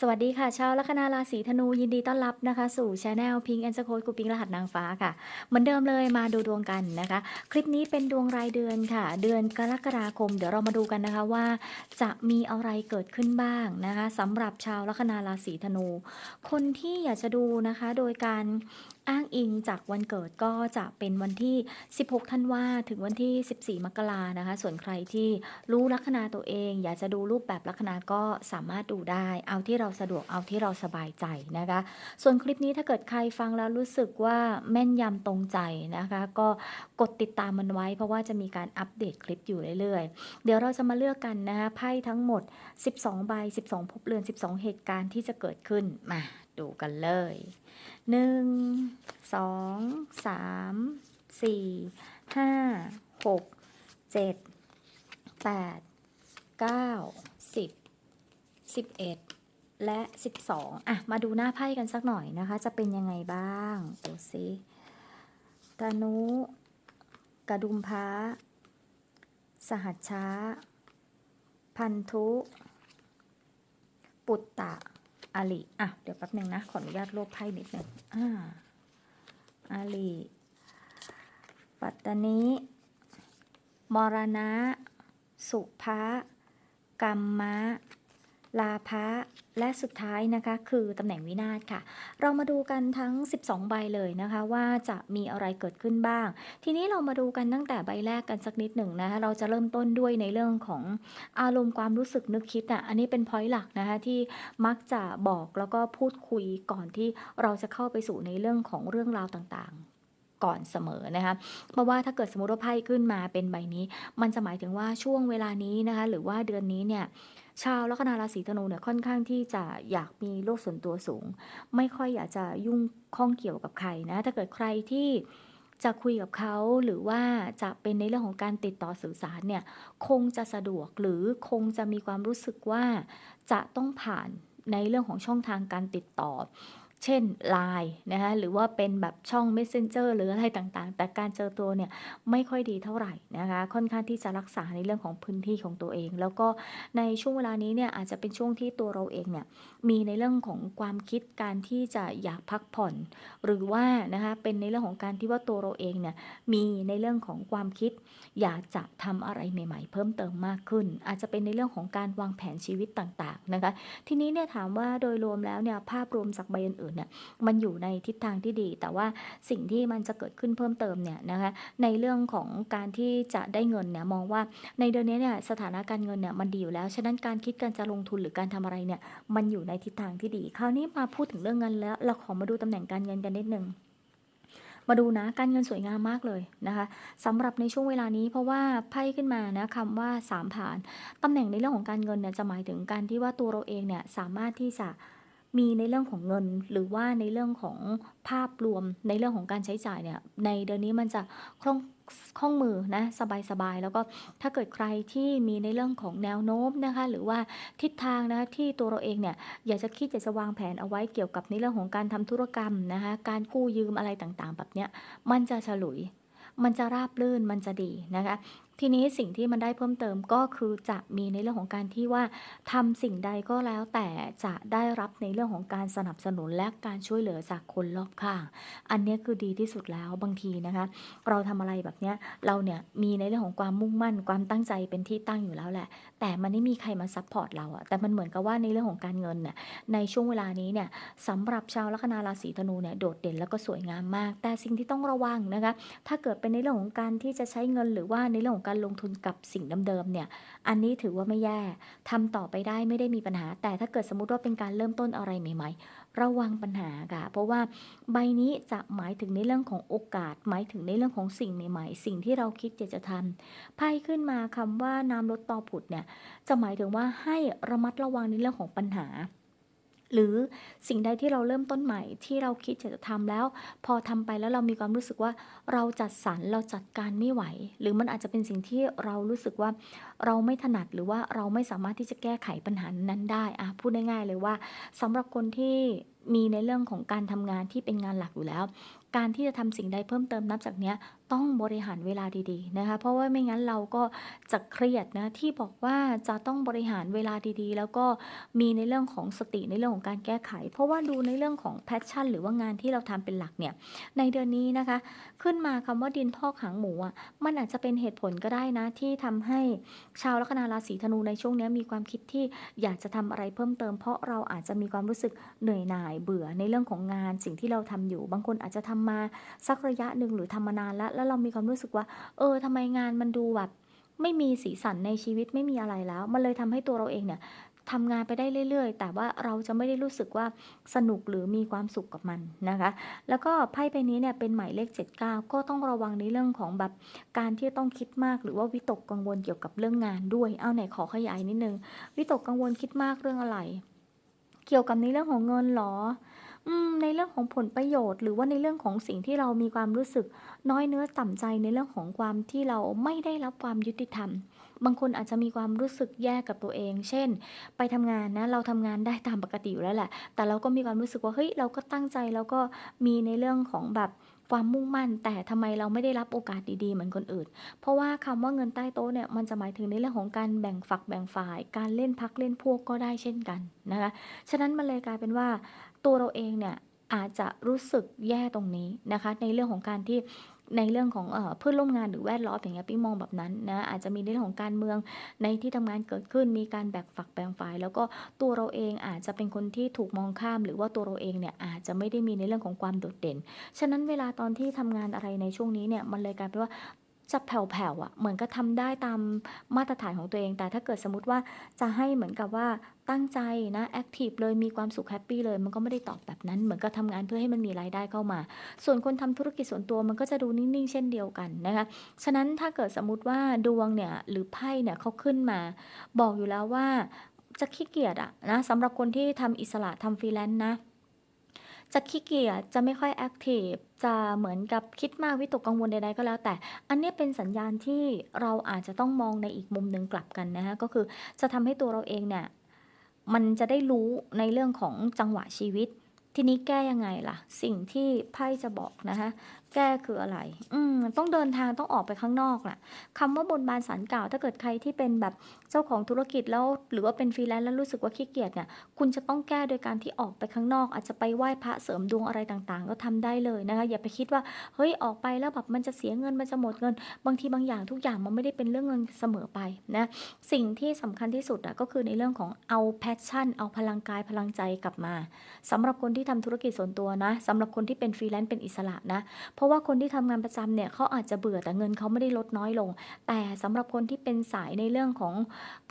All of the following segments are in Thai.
สวัสดีค่ะชาวลัคนาราศีธนูยินดีต้อนรับนะคะ สู่ช anel พิงแอนสโคดกูปิงรหัสนางฟ้าค่ะ เหมือนเดิมเลยมาดูดวงกันนะคะ คลิปนี้เป็นดวงรายเดือนค่ะ เดือนกรกฎาคม เดี๋ยวเรามาดูกันนะคะว่า จะมีอะไรเกิดขึ้นบ้างนะคะสำหรับชาวลัคนาราศีธนู คนที่อยากจะดูนะคะ โดยการ อ้างอิงจากวันเกิดก็จะเป็นวันที่ 16 ธันวาถึงวันที่ 14 มกรานะคะ ส่วนใครที่รู้ลัคนาตัวเอง อยากจะดูรูปแบบลัคนาก็สามารถดูได้ เอาที่เราสะดวกเอาที่เราสบายใจนะคะ ส่วนคลิปนี้ถ้าเกิดใครฟังแล้วรู้สึกว่าแม่นยำตรงใจนะคะ ก็กดติดตามมันไว้ เพราะว่าจะมีการอัปเดตคลิปอยู่เรื่อยๆ เดี๋ยวเราจะมาเลือกกันนะคะไพ่ทั้งหมด 12 ใบ 12ภพเรือน 12 เหตุการณ์ที่จะเกิดขึ้นมา ดูกันเลยหนึ่งสองสามสี่ห้าหกเจ็ดแปดเก้าสิบสิบเอ็ดและสิบสองอะ มาดูหน้าไพ่กันสักหน่อยนะคะ จะเป็นยังไงบ้าง ดูสิตานุ กระดุมพระสหัชช้าพันธุ ปุตตะ อาลีอะ เดี๋ยวแป๊บหนึ่งนะ ขออนุญาตโลบไพ่นิดหนึ่งอ่าอาลีปัตตานีมรณะ สุภะกัมมะ ลาภะและสุดท้ายนะคะคือตำแหน่งวินาศค่ะ เรามาดูกันทั้ง 12 ใบเลยนะคะว่าจะมีอะไรเกิดขึ้นบ้าง ทีนี้เรามาดูกันตั้งแต่ใบแรกกันสักนิดหนึ่งนะคะเราจะเริ่มต้นด้วยในเรื่องของอารมณ์ความรู้สึกนึกคิดอะอันนี้เป็นพอยต์หลักนะคะที่มักจะบอกแล้วก็พูดคุยก่อนที่เราจะเข้าไปสู่ในเรื่องของเรื่องราวต่างๆ ก่อนเสมอนะคะเพราะว่าถ้าเกิดสมมติว่าไพ่ขึ้นมาเป็นใบนี้ มันจะหมายถึงว่าช่วงเวลานี้นะคะหรือว่าเดือนนี้เนี่ยชาวลัคนาราศีธนูเนี่ยค่อนข้างที่จะอยากมีโลกส่วนตัวสูง ไม่ค่อยอยากจะยุ่งข้องเกี่ยวกับใครนะถ้าเกิดใครที่จะคุยกับเขาหรือว่าจะเป็นในเรื่องของการติดต่อสื่อสารเนี่ยคงจะสะดวกหรือคงจะมีความรู้สึกว่าจะต้องผ่านในเรื่องของช่องทางการติดต่อ เช่น Line นะคะหรือว่าเป็นแบบช่อง Messenger หรืออะไรต่างๆ แต่การเจอตัวเนี่ยไม่ค่อยดีเท่าไหร่นะคะค่อนข้างที่จะรักษาในเรื่องของพื้นที่ของตัวเอง แล้วก็ในช่วงเวลานี้เนี่ยอาจจะเป็นช่วงที่ตัวเราเองเนี่ยมีในเรื่องของความคิดการที่จะอยากพักผ่อน หรือว่านะคะเป็นในเรื่องของการที่ว่าตัวเราเองเนี่ยมีในเรื่องของความคิด อยากจะทำอะไรใหม่ ๆ เพิ่มเติมมากขึ้น อาจจะเป็นในเรื่องของการวางแผนชีวิตต่างๆนะคะทีนี้เนี่ยถามว่าโดยรวมแล้วเนี่ยภาพรวมจากใบอื่นๆเนี่ยมันอยู่ในทิศทางที่ดี แต่ว่าสิ่งที่มันจะเกิดขึ้นเพิ่มเติมเนี่ยนะคะในเรื่องของการที่จะได้เงินเนี่ยมองว่าในเดือนนี้เนี่ยสถานะการเงินเนี่ยมันดีอยู่แล้ว ฉะนั้นการคิดการจะลงทุนหรือการทำอะไรเนี่ยมันอยู่ในทิศทางที่ดี คราวนี้มาพูดถึงเรื่องเงินแล้ว เราขอมาดูตำแหน่งการเงินกันนิดนึงมาดูนะการเงินสวยงามมากเลยนะคะสำหรับในช่วงเวลานี้เพราะว่าไพ่ขึ้นมานะคำว่าสามผ่านตำแหน่งในเรื่องของการเงินเนี่ยจะหมายถึงการที่ว่าตัวเราเองเนี่ยสามารถที่จะ มีในเรื่องของเงินหรือว่าในเรื่องของภาพรวมในเรื่องของการใช้จ่ายเนี่ยในเดือนนี้มันจะคล่องคล่องมือนะสบายๆ แล้วก็ถ้าเกิดใครที่มีในเรื่องของแนวโน้มนะคะหรือว่าทิศทางนะคะที่ตัวเราเองเนี่ยอยากจะคิดอยากจะวางแผนเอาไว้เกี่ยวกับในเรื่องของการทำธุรกรรมนะคะการกู้ยืมอะไรต่างๆ แบบเนี้ยมันจะฉลุยมันจะราบรื่นมันจะดีนะคะ ทีนี้สิ่งที่มันได้เพิ่มเติมก็คือจะมีในเรื่องของการที่ว่าทำสิ่งใดก็แล้วแต่จะได้รับในเรื่องของการสนับสนุนและการช่วยเหลือจากคนรอบข้าง อันนี้คือดีที่สุดแล้วบางทีนะคะ เราทำอะไรแบบเนี้ยเราเนี่ยมีในเรื่องของความมุ่งมั่น ความตั้งใจเป็นที่ตั้งอยู่แล้วแหละ แต่มันไม่มีใครมาซัพพอร์ตเราอะแต่มันเหมือนกับว่าในเรื่องของการเงินน่ะในช่วงเวลานี้เนี่ยสำหรับชาวลัคนาราศีธนูเนี่ยโดดเด่นแล้วก็สวยงามมาก แต่สิ่งที่ต้องระวังนะคะถ้าเกิดเป็นในเรื่องของการที่จะใช้เงินหรือว่าในเรื่องของการลงทุนกับสิ่งเดิมๆเนี่ย อันนี้ถือว่าไม่แย่ทำต่อไปได้ไม่ได้มีปัญหา แต่ถ้าเกิดสมมติว่าเป็นการเริ่มต้นอะไรใหม่ ๆ ระวังปัญหาค่ะ เพราะว่าใบนี้จะหมายถึงในเรื่องของโอกาส หมายถึงในเรื่องของสิ่งใหม่ ๆ สิ่งที่เราคิดอยากจะทำไพ่ขึ้นมาคำว่าน้ำลดต่อผุดเนี่ย จะหมายถึงว่าให้ระมัดระวังในเรื่องของปัญหา หรือสิ่งใดที่เราเริ่มต้นใหม่ที่เราคิดอยากจะทำแล้ว พอทำไปแล้วเรามีความรู้สึกว่าเราจัดสรรเราจัดการไม่ไหว หรือมันอาจจะเป็นสิ่งที่เรารู้สึกว่าเราไม่ถนัดหรือว่าเราไม่สามารถที่จะแก้ไขปัญหานั้นได้อะพูดง่ายๆเลยว่าสำหรับคนที่มีในเรื่องของการทำงานที่เป็นงานหลักอยู่แล้ว การที่จะทำสิ่งใดเพิ่มเติมนับจากเนี้ย ต้องบริหารเวลาดีๆนะคะ เพราะว่าไม่งั้นเราก็จะเครียดนะ ที่บอกว่าจะต้องบริหารเวลาดีๆ แล้วก็มีในเรื่องของสติในเรื่องของการแก้ไข เพราะว่าดูในเรื่องของแพชชั่น หรือว่างานที่เราทำเป็นหลักเนี่ย ในเดือนนี้นะคะ ขึ้นมาคำว่าดินพอกหางหมูอะ มันอาจจะเป็นเหตุผลก็ได้นะ ที่ทำให้ชาวลัคนาราศีธนูในช่วงนี้มีความคิดที่อยากจะทำอะไรเพิ่มเติม เพราะเราอาจจะมีความรู้สึกเหนื่อยหน่ายเบื่อในเรื่องของงานสิ่งที่เราทำอยู่ บางคนอาจจะทำมาสักระยะหนึ่งหรือทำมานานแล้วแล้วเรามีความรู้สึกว่า เออทำไมงานมันดูแบบไม่มีสีสันในชีวิตไม่มีอะไรแล้ว มันเลยทำให้ตัวเราเองเนี่ยทำงานไปได้เรื่อยๆ แต่ว่าเราจะไม่ได้รู้สึกว่าสนุกหรือมีความสุขกับมันนะคะ แล้วก็ไพ่ใบนี้เนี่ยเป็นหมายเลข 79 ก็ต้องระวังในเรื่องของแบบการที่ต้องคิดมากหรือว่าวิตกกังวลเกี่ยวกับเรื่องงานด้วย เอาไหนขอขยายนิดนึง วิตกกังวลคิดมากเรื่องอะไร เกี่ยวกับในเรื่องของเงินหรอ อืม ในเรื่องของผลประโยชน์ หรือว่าในเรื่องของสิ่งที่เรามีความรู้สึกน้อยเนื้อต่ำใจในเรื่องของความที่เราไม่ได้รับความยุติธรรม บางคนอาจจะมีความรู้สึกแย่กับตัวเอง เช่น ไปทำงานนะ เราทำงานได้ตามปกติอยู่แล้วแหละ แต่เราก็มีความรู้สึกว่า เฮ้ย เราก็ตั้งใจแล้วก็มีในเรื่องของแบบความมุ่งมั่น แต่ทำไมเราไม่ได้รับโอกาสดีๆ เหมือนคนอื่น เพราะว่าคำว่าเงินใต้โต๊ะเนี่ยมันจะหมายถึงในเรื่องของการแบ่งฝักแบ่งฝ่าย การเล่นพักเล่นพวกก็ได้เช่นกันนะคะ ฉะนั้นมันเลยกลายเป็นว่า ตัวเราเองเนี่ยอาจจะรู้สึกแย่ตรงนี้นะคะ ในเรื่องของการที่ในเรื่องของเพื่อนร่วมงานหรือแวดล้อมอย่างเงี้ยปิ๊งมองแบบนั้นนะอาจจะมีในเรื่องของการเมืองในที่ทำงานเกิดขึ้น มีการแบ่งฝักแบ่งฝ่าย แล้วก็ตัวเราเองอาจจะเป็นคนที่ถูกมองข้าม หรือว่าตัวเราเองเนี่ยอาจจะไม่ได้มีในเรื่องของความโดดเด่น ฉะนั้นเวลาตอนที่ทำงานอะไรในช่วงนี้เนี่ยมันเลยกลายเป็นว่าจะแผ่วๆอะ่ะเหมือนก็ทำได้ตามมาตรฐานของตัวเอง แต่ถ้าเกิดสมมติว่าจะให้เหมือนกับว่า ตั้งใจนะแอคทีฟเลยมีความสุขแฮปปี้เลย มันก็ไม่ได้ตอบแบบนั้น เหมือนกับทำงานเพื่อให้มันมีรายได้เข้ามา ส่วนคนทำธุรกิจส่วนตัวมันก็จะดูนิ่งๆ เช่นเดียวกันนะคะฉะนั้นถ้าเกิดสมมติว่าดวงเนี่ยหรือไพ่เนี่ยเขาขึ้นมา บอกอยู่แล้วว่าจะขี้เกียจอะนะสำหรับคนที่ทำอิสระทำฟรีแลนซ์นะจะขี้เกียจจะไม่ค่อยแอคทีฟจะเหมือนกับคิดมากวิตกกังวลใดๆก็แล้ว แต่ อันนี้เป็นสัญญาณที่เราอาจจะต้องมองในอีกมุมหนึ่งกลับกันนะคะก็คือจะทำให้ตัวเราเองเนี่ย มันจะได้รู้ในเรื่องของจังหวะชีวิต ทีนี้แก้ยังไงล่ะ สิ่งที่ไพ่จะบอกนะคะแก้คืออะไร อืมต้องเดินทางต้องออกไปข้างนอกแหละคำว่าบนบานสารกล่าวถ้าเกิดใครที่เป็นแบบเจ้าของธุรกิจแล้ว หรือว่าเป็นฟรีแลนซ์แล้วรู้สึกว่าขี้เกียจเนี่ย คุณจะต้องแก้โดยการที่ออกไปข้างนอก อาจจะไปไหว้พระเสริมดวงอะไรต่างๆ ก็ทำได้เลยนะคะ อย่าไปคิดว่า เฮ้ย ออกไปแล้วแบบมันจะเสียเงิน มันจะหมดเงิน บางทีบางอย่างทุกอย่างมันไม่ได้เป็นเรื่องเงินเสมอไปนะ สิ่งที่สำคัญที่สุดอะก็คือในเรื่องของเอาแพชชั่น เอาพลังกายพลังใจกลับมาสำหรับคนที่ทำธุรกิจส่วนตัวนะสำหรับคนที่เป็นฟรีแลนซ์เป็นอิสระนะเพราะว่าคนที่ทำงานประจำเนี่ยเขาอาจจะเบื่อแต่เงินเขาไม่ได้ลดน้อยลง แต่สำหรับคนที่เป็นสายในเรื่องของ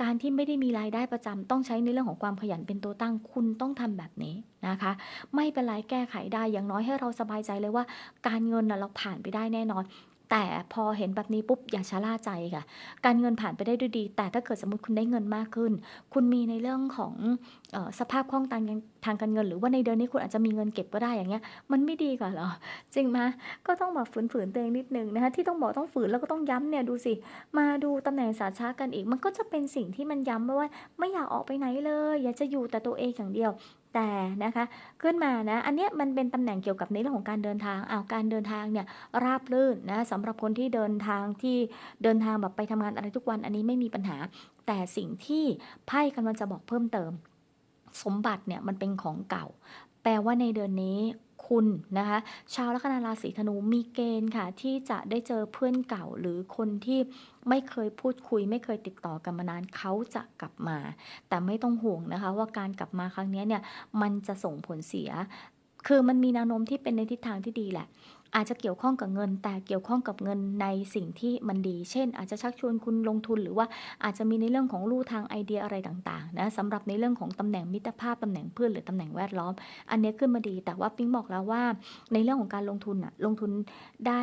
การที่ไม่ได้มีรายได้ประจำต้องใช้ในเรื่องของความขยันเป็นตัวตั้งคุณต้องทำแบบนี้นะคะ ไม่เป็นไรแก้ไขได้อย่างน้อยให้เราสบายใจเลยว่า การเงินนะเราผ่านไปได้แน่นอน แต่พอเห็นแบบนี้ปุ๊บอย่าชะล่าใจค่ะ การเงินผ่านไปได้ด้วยดี แต่ถ้าเกิดสมมติคุณได้เงินมากขึ้น คุณมีในเรื่องของออสภาพคล่องทางทางการเงิน หรือว่าในเดือนนี้คุณอาจจะมีเงินเก็บก็ได้อย่างเงี้ย มันไม่ดีกว่าหรอ จริงไหมก็ต้องแบบฝืนๆตัวเองนิดนึงนะคะที่ต้องบอกต้องฝืนแล้วก็ต้องย้ำเนี่ยดูสิ มาดูตำแหน่งสาชากันอีก มันก็จะเป็นสิ่งที่มันย้ำว่าไม่อยากออกไปไหนเลย อยากจะอยู่แต่ตัวเองอย่างเดียว แต่นะคะขึ้นมานะอันเนี้ยมันเป็นตำแหน่งเกี่ยวกับในเรื่องของการเดินทางอ้าวการเดินทางเนี่ยราบรื่นนะสำหรับคนที่เดินทางที่เดินทางแบบไปทำงานอะไรทุกวันอันนี้ไม่มีปัญหา แต่สิ่งที่ไพ่กำลังจะบอกเพิ่มเติม สมบัติเนี่ยมันเป็นของเก่า แปลว่าในเดือนนี้ คุณนะคะชาวลัคนาราศีธนูมีเกณฑ์ค่ะ ที่จะได้เจอเพื่อนเก่าหรือคนที่ไม่เคยพูดคุย ไม่เคยติดต่อกันมานานเขาจะกลับมา แต่ไม่ต้องห่วงนะคะ ว่าการกลับมาครั้งนี้เนี่ยมันจะส่งผลเสีย คือมันมีแนวโน้มที่เป็นในทิศทางที่ดีแหละ อาจจะเกี่ยวข้องกับเงิน แต่เกี่ยวข้องกับเงินในสิ่งที่มันดี เช่น อาจจะชักชวนคุณลงทุนหรือว่าอาจจะมีในเรื่องของลู่ทางไอเดียอะไรต่างๆนะสำหรับในเรื่องของตำแหน่งมิตรภาพตำแหน่งเพื่อนหรือตำแหน่งแวดล้อม อันนี้ขึ้นมาดี แต่ว่าปิ๊งบอกแล้วว่า ในเรื่องของการลงทุนอะลงทุนได้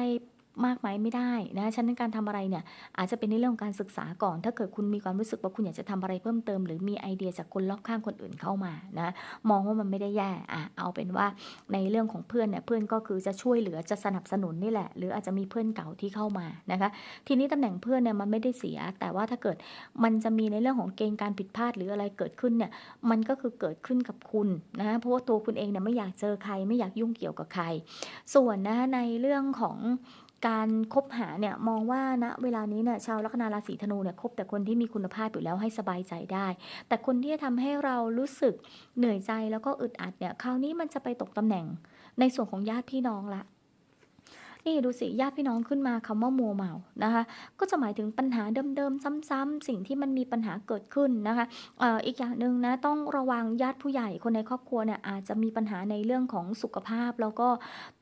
มากไหมไม่ได้นะฉะนั้นการทำอะไรเนี่ยอาจจะเป็นในเรื่องของการศึกษาก่อน ถ้าเกิดคุณมีความรู้สึกว่าคุณอยากจะทำอะไรเพิ่มเติม หรือมีไอเดียจากคนรอบข้างคนอื่นเข้ามานะมองว่ามันไม่ได้แย่อะเอาเป็นว่าในเรื่องของเพื่อนเนี่ยเพื่อนก็คือจะช่วยเหลือจะสนับสนุนนี่แหละ หรืออาจจะมีเพื่อนเก่าที่เข้ามานะคะทีนี้ตำแหน่งเพื่อนเนี่ยมันไม่ได้เสีย แต่ว่าถ้าเกิดมันจะมีในเรื่องของเกณฑ์การผิดพลาดหรืออะไรเกิดขึ้นเนี่ยมันก็คือเกิดขึ้นกับคุณนะเพราะว่าตัวคุณเองเนี่ยไม่อยากเจอใครไม่อยากยุ่งเกี่ยวกับใคร ส่วนนะในเรื่องของ การคบหาเนี่ยมองว่าณเวลานี้เนี่ยชาวลัคนาราศีธนูเนี่ยคบแต่คนที่มีคุณภาพอยู่แล้วให้สบายใจได้ แต่คนที่จะทำให้เรารู้สึกเหนื่อยใจแล้วก็อึดอัดเนี่ยคราวนี้มันจะไปตกตำแหน่งในส่วนของญาติพี่น้องละ นี่ดูสิญาติพี่น้องขึ้นมาคำว่ามัวเมานะคะ ก็จะหมายถึงปัญหาเดิมๆซ้ำๆสิ่งที่มันมีปัญหาเกิดขึ้นนะคะอออีกอย่างหนึ่งนะต้องระวังญาติผู้ใหญ่คนในครอบครัวเนี่ยอาจจะมีปัญหาในเรื่องของสุขภาพ แล้วก็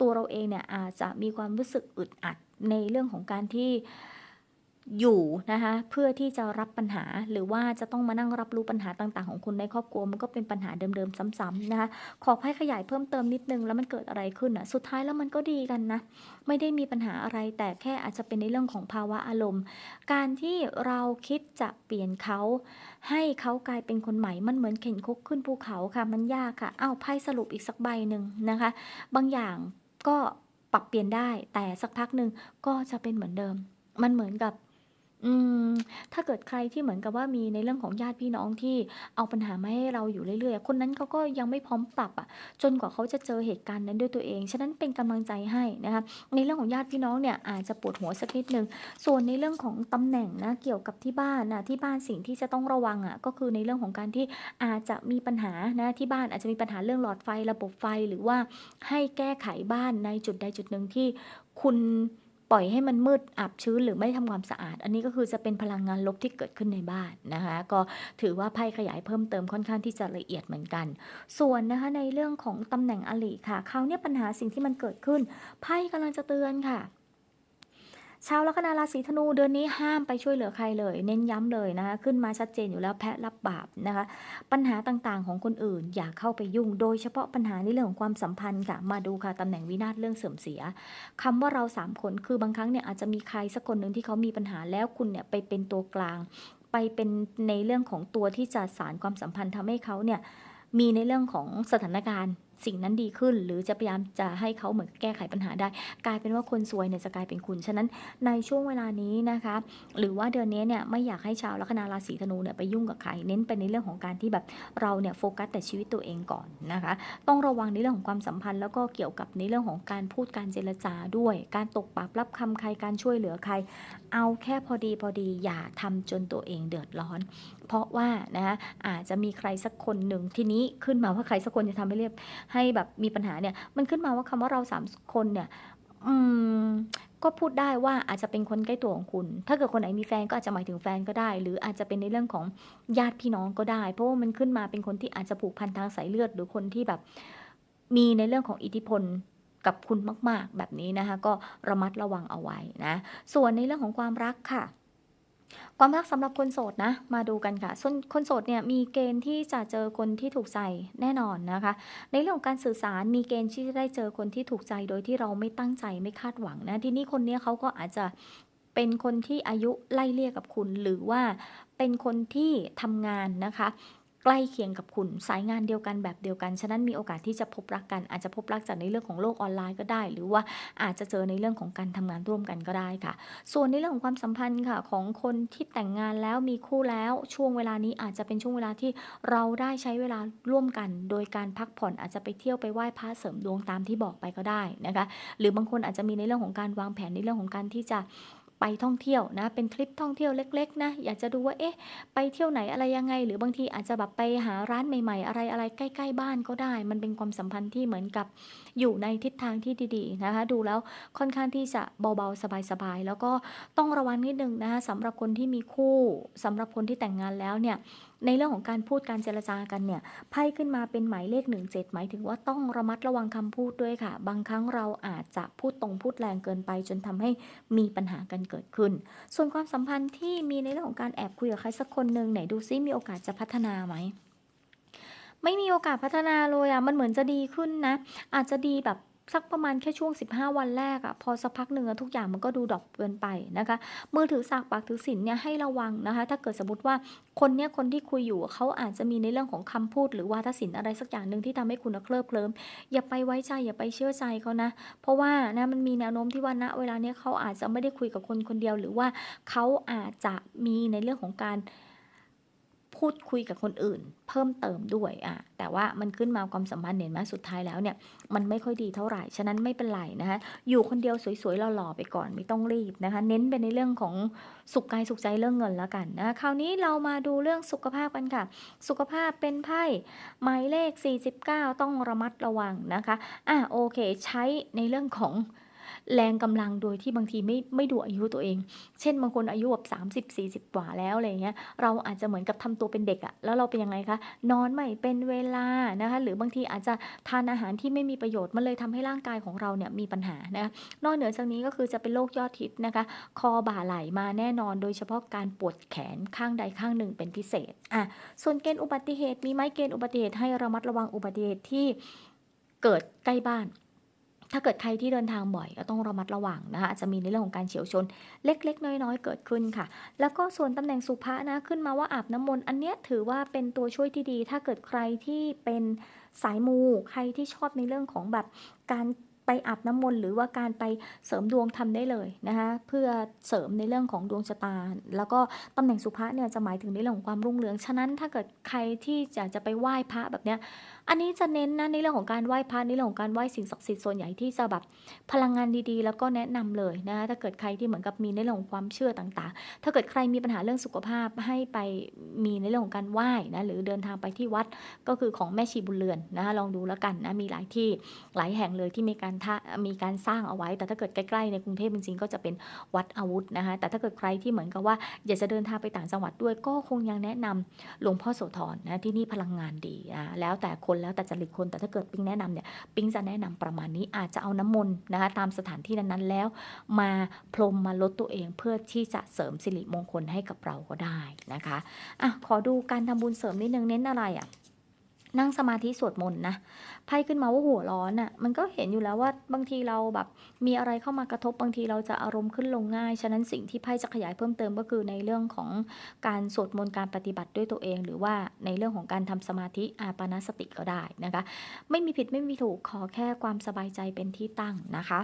ตัวเราเองเนี่ยอาจจะมีความรู้สึกอึดอัดในเรื่องของการที่ อยู่นะคะเพื่อที่จะรับปัญหาหรือว่าจะต้องมานั่งรับรู้ปัญหาต่างๆ ของคนในครอบครัวมันก็เป็นปัญหาเดิมๆซ้ำๆนะคะขอให้ขยายเพิ่มเติมนิดนึงแล้วมันเกิดอะไรขึ้นอะสุดท้ายแล้วมันก็ดีกันนะไม่ได้มีปัญหาอะไรแต่แค่อาจจะเป็นในเรื่องของภาวะอารมณ์ การที่เราคิดจะเปลี่ยนเขาให้เขากลายเป็นคนใหม่มันเหมือนเข็นคกขึ้นภูเขาค่ะมันยากค่ะอ้าวไพ่สรุปอีกสักใบหนึ่งนะคะ บางอย่างก็ปรับเปลี่ยนได้แต่สักพักหนึ่งก็จะเป็นเหมือนเดิม มันเหมือนกับ อืม ถ้าเกิดใครที่เหมือนกับว่ามีในเรื่องของญาติพี่น้องที่เอาปัญหามาให้เราอยู่เรื่อย ๆ คนนั้นเขาก็ยังไม่พร้อมปรับอะ จนกว่าเขาจะเจอเหตุการณ์นั้นด้วยตัวเอง ฉะนั้นเป็นกำลังใจให้นะคะ ในเรื่องของญาติพี่น้องเนี่ยอาจจะปวดหัวสักนิดนึง ส่วนในเรื่องของตำแหน่งนะเกี่ยวกับที่บ้านนะที่บ้านสิ่งที่จะต้องระวังอะก็คือในเรื่องของการที่อาจจะมีปัญหานะที่บ้านอาจจะมีปัญหาเรื่องหลอดไฟระบบไฟหรือว่าให้แก้ไขบ้านในจุดใดจุดหนึ่งที่คุณ ปล่อยให้มันมืดอับชื้นหรือไม่ทำความสะอาด อันนี้ก็คือจะเป็นพลังงานลบที่เกิดขึ้นในบ้านนะคะ ก็ถือว่าไพ่ขยายเพิ่มเติมค่อนข้างที่จะละเอียดเหมือนกัน ส่วนนะคะในเรื่องของตำแหน่งอลิค่ะเขาเนี่ยปัญหาสิ่งที่มันเกิดขึ้นไพ่กำลังจะเตือนค่ะ ชาวลัคนาราศีธนูเดือนนี้ห้ามไปช่วยเหลือใครเลย เน้นย้ำเลยนะคะขึ้นมาชัดเจนอยู่แล้วแพะรับบาปนะคะ ปัญหาต่างๆของคนอื่นอย่าเข้าไปยุ่ง โดยเฉพาะปัญหาในเรื่องของความสัมพันธ์ค่ะมาดูค่ะตำแหน่งวินาศเรื่องเสื่อมเสียคำว่าเราสามคนคือบางครั้งเนี่ยอาจจะมีใครสักคนหนึ่งที่เขามีปัญหาแล้วคุณเนี่ยไปเป็นตัวกลาง ไปเป็นในเรื่องของตัวที่จะสารความสัมพันธ์ทำให้เขาเนี่ยมีในเรื่องของสถานการณ์ สิ่งนั้นดีขึ้น หรือจะพยายามจะให้เขาเหมือนแก้ไขปัญหาได้ กลายเป็นว่าคนซวยเนี่ยจะกลายเป็นคุณ ฉะนั้นในช่วงเวลานี้นะคะ หรือว่าเดือนนี้เนี่ยไม่อยากให้ชาวลัคนาราศีธนูเนี่ยไปยุ่งกับใคร เน้นไปในเรื่องของการที่แบบเราเนี่ยโฟกัสแต่ชีวิตตัวเองก่อนนะคะ ต้องระวังในเรื่องของความสัมพันธ์ แล้วก็เกี่ยวกับในเรื่องของการพูดการเจรจาด้วย การตกปากรับคำใครการช่วยเหลือใคร เอาแค่พอดีพอดีอย่าทำจนตัวเองเดือดร้อนเพราะว่านะคะอาจจะมีใครสักคนหนึ่งทีนี้ขึ้นมาว่าใครสักคนจะทำให้เรียบให้แบบมีปัญหาเนี่ยมันขึ้นมาว่าคำว่าเราสามคนเนี่ยอืมก็พูดได้ว่าอาจจะเป็นคนใกล้ตัวของคุณ ถ้าเกิดคนไหนมีแฟนก็อาจจะหมายถึงแฟนก็ได้ หรืออาจจะเป็นในเรื่องของญาติพี่น้องก็ได้ เพราะว่ามันขึ้นมาเป็นคนที่อาจจะผูกพันทางสายเลือด หรือคนที่แบบมีในเรื่องของอิทธิพลกับคุณมาก ๆ แบบนี้นะคะ ก็ระมัดระวังเอาไว้นะ ส่วนในเรื่องของความรักค่ะ ความรักสำหรับคนโสดนะ มาดูกันค่ะส่วนคนโสดเนี่ยมีเกณฑ์ที่จะเจอคนที่ถูกใจแน่นอนนะคะ ในเรื่องของการสื่อสารมีเกณฑ์ที่จะได้เจอคนที่ถูกใจโดยที่เราไม่ตั้งใจไม่คาดหวังนะ ที่นี่คนนี้เขาก็อาจจะเป็นคนที่อายุไล่เลี่ยกับคุณหรือว่าเป็นคนที่ทำงานนะคะ ใกล้เคียงกับคุณสายงานเดียวกันแบบเดียวกัน ฉะนั้นมีโอกาสที่จะพบรักกัน อาจจะพบรักจากในเรื่องของโลกออนไลน์ก็ได้ หรือว่าอาจจะเจอในเรื่องของการทำงานร่วมกันก็ได้ค่ะ ส่วนในเรื่องของความสัมพันธ์ค่ะของคนที่แต่งงานแล้วมีคู่แล้วช่วงเวลานี้อาจจะเป็นช่วงเวลาที่เราได้ใช้เวลาร่วมกัน โดยการพักผ่อนอาจจะไปเที่ยวไปไหว้พระเสริมดวงตามที่บอกไปก็ได้นะคะ หรือบางคนอาจจะมีในเรื่องของการวางแผนในเรื่องของการที่จะ ไปท่องเที่ยวนะ เป็นทริปท่องเที่ยวเล็กๆนะ อยากจะดูว่าเอ๊ะไปเที่ยวไหนอะไรยังไง หรือบางทีอาจจะแบบไปหาร้านใหม่ ๆ อะไรอะไรใกล้ ๆ บ้านก็ได้ มันเป็นความสัมพันธ์ที่เหมือนกับอยู่ในทิศทางที่ดีๆนะคะ ดูแล้วค่อนข้างที่จะเบาๆสบายๆแล้วก็ต้องระวังนิดนึงนะคะสำหรับคนที่มีคู่สำหรับคนที่แต่งงานแล้วเนี่ย ในเรื่องของการพูดการเจรจากันเนี่ยไพ่ขึ้นมาเป็นหมายเลข 17 หมายถึงว่าต้องระมัดระวังคำพูดด้วยค่ะ บางครั้งเราอาจจะพูดตรงพูดแรงเกินไป จนทำให้มีปัญหากันเกิดขึ้น ส่วนความสัมพันธ์ที่มีในเรื่องของการแอบคุยกับใครสักคนหนึ่งไหนดูซิมีโอกาสจะพัฒนาไหมไม่มีโอกาสพัฒนาเลยอะมันเหมือนจะดีขึ้นนะ อาจจะดีแบบ สักประมาณแค่ช่วง 15 วันแรกอะพอสักพักหนึ่งทุกอย่างมันก็ดูดรอปเกินไปนะคะมือถือสากปากถือศีลเนี่ยให้ระวังนะคะถ้าเกิดสมมติว่าคนเนี้ยคนที่คุยอยู่เขาอาจจะมีในเรื่องของคำพูด หรือวาทศิลป์อะไรสักอย่างหนึ่งที่ทำให้คุณน่ะเคลิบเคลิ้มอย่าไปไว้ใจอย่าไปเชื่อใจเขานะ เพราะว่านะมันมีแนวโน้มที่ว่าณเวลาเนี้ยเขาอาจจะไม่ได้คุยกับคนคนเดียว หรือว่าเขาอาจจะมีในเรื่องของการ พูดคุยกับคนอื่น เพิ่มเติมด้วยอะแต่ว่ามันขึ้นมาความสัมพันธ์เห็นไหมสุดท้ายแล้วเนี่ยมันไม่ค่อยดีเท่าไหร่ ฉะนั้นไม่เป็นไรนะคะอยู่คนเดียวสวยๆหล่อๆไปก่อนไม่ต้องรีบนะคะ เน้นไปในเรื่องของสุขกายสุขใจเรื่องเงินแล้วกันนะคะคราวนี้เรามาดูเรื่องสุขภาพกันค่ะ สุขภาพเป็นไพ่หมายเลข 49 ต้องระมัดระวังนะคะอาโอเค ใช้ในเรื่องของ แรงกำลังโดยที่บางทีไม่ไม่ดูอายุตัวเอง เช่นบางคนอายุแบบ30-40กว่าแล้วอะไรเงี้ยเราอาจจะเหมือนกับทำตัวเป็นเด็กอะแล้วเราเป็นยังไงคะนอนไม่เป็นเวลานะคะหรือบางทีอาจจะทานอาหารที่ไม่มีประโยชน์มันเลยทำให้ร่างกายของเราเนี่ยมีปัญหานะคะนอกเหนือจากนี้ก็คือจะเป็นโรคยอดฮิตนะคะ คอบ่าไหลมาแน่นอนโดยเฉพาะการปวดแขนข้างใดข้างหนึ่งเป็นพิเศษอาส่วนเกณฑ์อุบัติเหตุมีไหมเกณฑ์อุบัติเหตุให้ระมัดระวังอุบัติเหตุที่เกิดใกล้บ้าน ถ้าเกิดใครที่เดินทางบ่อยก็ต้องระมัดระวังนะคะอาจจะมีในเรื่องของการเฉียวชนเล็กๆ น้อยๆ เกิดขึ้นค่ะ แล้วก็ส่วนตำแหน่งสุภะนะขึ้นมาว่าอาบน้ำมนต์อันเนี้ยถือว่าเป็นตัวช่วยที่ดี ถ้าเกิดใครที่เป็นสายมูใครที่ชอบในเรื่องของแบบการไปอาบน้ำมนต์หรือว่าการไปเสริมดวงทำได้เลยนะคะเพื่อเสริมในเรื่องของดวงชะตา แล้วก็ตำแหน่งสุภะเนี่ยจะหมายถึงในเรื่องของความรุ่งเรือง ฉะนั้นถ้าเกิดใครที่อยากจะไปไหว้พระแบบเนี้ย อันนี้จะเน้นนะในเรื่องของการไหว้พระในเรื่องของการไหว้สิ่งศักดิ์สิทธิ์ส่วนใหญ่ที่จะแบบพลังงานดีๆ แล้วก็แนะนำเลยนะคะถ้าเกิดใครที่เหมือนกับมีในเรื่องของความเชื่อต่างๆ ถ้าเกิดใครมีปัญหาเรื่องสุขภาพให้ไปมีในเรื่องของการไหว้นะหรือเดินทางไปที่วัดก็คือของแม่ชีบุญเรือนนะคะลองดูแล้วกันนะมีหลายที่หลายแห่งเลยที่มีการทะมีการสร้างเอาไว้ แต่ถ้าเกิดใกล้ๆในกรุงเทพจริงๆก็จะเป็นวัดอาวุธนะคะแต่ถ้าเกิดใครที่เหมือนกับว่าอยากจะเดินทางไปต่างจังหวัดด้วยก็คงยังแนะนำหลวงพ่อโสธรนะที่นี่พลังงานดีอาแล้วแต่คนแล้วแต่จริตคนแต่ถ้าเกิดปิ๊งแนะนำเนี่ยปิ๊งจะแนะนำประมาณนี้อาจจะเอาน้ำมนต์นะคะตามสถานที่นั้นๆแล้ว มาพรมมาลดตัวเองเพื่อที่จะเสริมสิริมงคลให้กับเราก็ได้นะคะอะขอดูการทำบุญเสริมนิดหนึ่งเน้นอะไรอะ? นั่งสมาธิสวดมนต์นะไพ่ขึ้นมาว่าหัวร้อนน่ะ มันก็เห็นอยู่แล้วว่าบางทีเราแบบมีอะไรเข้ามากระทบบางทีเราจะอารมณ์ขึ้นลงง่าย ฉะนั้นสิ่งที่ไพ่จะขยายเพิ่มเติมก็คือในเรื่องของการสวดมนต์การปฏิบัติด้วยตัวเอง หรือว่าในเรื่องของการทำสมาธิอาปานสติก็ได้นะคะ ไม่มีผิดไม่มีถูกขอแค่ความสบายใจเป็นที่ตั้งนะคะ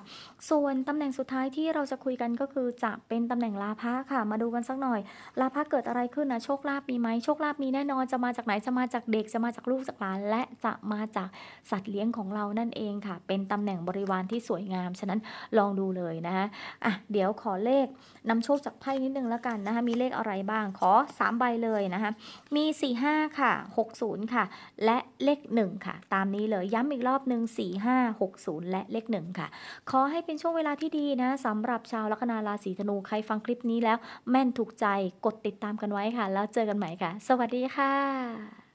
ส่วนตำแหน่งสุดท้ายที่เราจะคุยกันก็คือจะเป็นตำแหน่งลาภะค่ะ มาดูกันสักหน่อยลาภะเกิดอะไรขึ้นนะโชคลาภมีไหมโชคลาภมีแน่นอนจะมาจากไหนจะมาจากเด็กจะมาจากลูกจากหลานและจะมาจากสัตว์เลี้ยงของเรานั่นเองค่ะ เป็นตำแหน่งบริวารที่สวยงาม ฉะนั้นลองดูเลยนะคะอะเดี๋ยวขอเลขนำโชคจากไพ่นิดหนึ่งแล้วกันนะคะมีเลขอะไรบ้างขอ 3 ใบเลยนะคะมี 45 ค่ะ 60 ค่ะ และเลข 1 ค่ะ ตามนี้เลยย้ำอีกรอบหนึ่ง45 60 และเลข 1 ค่ะ ขอให้เป็นช่วงเวลาที่ดีนะสำหรับชาวลัคนาราศีธนูใครฟังคลิปนี้แล้ว แม่นถูกใจกดติดตามกันไว้ค่ะ แล้วเจอกันใหม่ค่ะ สวัสดีค่ะ